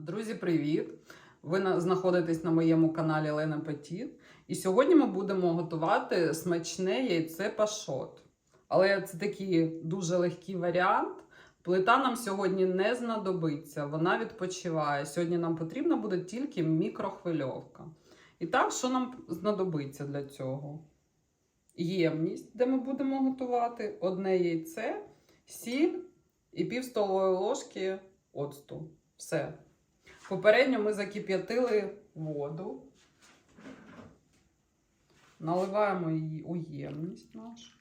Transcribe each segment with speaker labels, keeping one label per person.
Speaker 1: Друзі, привіт! Ви знаходитесь на моєму каналі Лена Петіт. І сьогодні ми будемо готувати смачне яйце пашот. Але це такий дуже легкий варіант. Плита нам сьогодні не знадобиться, вона відпочиває. Сьогодні нам потрібна буде тільки мікрохвильовка. І так, що нам знадобиться для цього? Ємність, де ми будемо готувати одне яйце, сіль і пів столової ложки оцту. Все. Попередньо ми закип'ятили воду, наливаємо її у ємність нашу.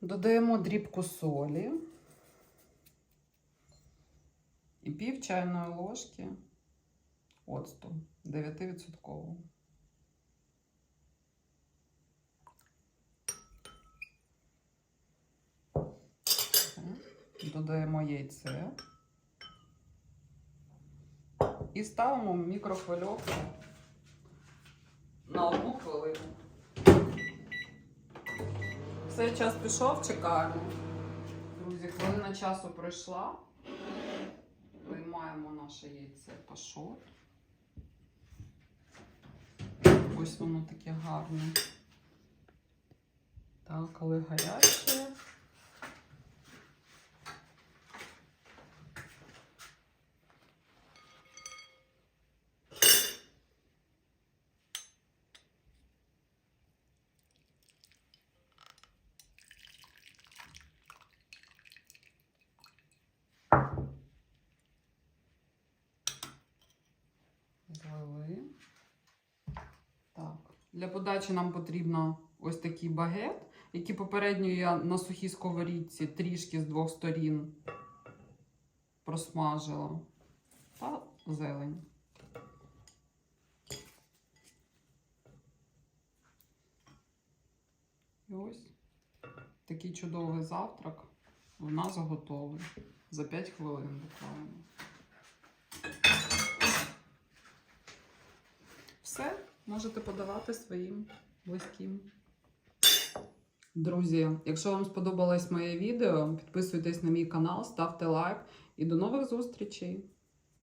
Speaker 1: Додаємо дрібку солі і пів чайної ложки оцту 9%. Додаємо яйце і ставимо мікрохвильовку на одну хвилину. Все, час пішов, чекаємо. Друзі, хвилина часу пройшла. Виймаємо наше яйце пашот. Ось воно таке гарне. Так, але гаряче. Злили. Так. Для подачі нам потрібно ось такий багет, який попередньо я на сухій сковорідці трішки з двох сторін просмажила. Та зелень. І ось такий чудовий завтрак в нас готовий. За 5 хвилин буквально. Все, можете подавати своїм близьким. Друзі, якщо вам сподобалось моє відео, підписуйтесь на мій канал, ставте лайк і до нових зустрічей!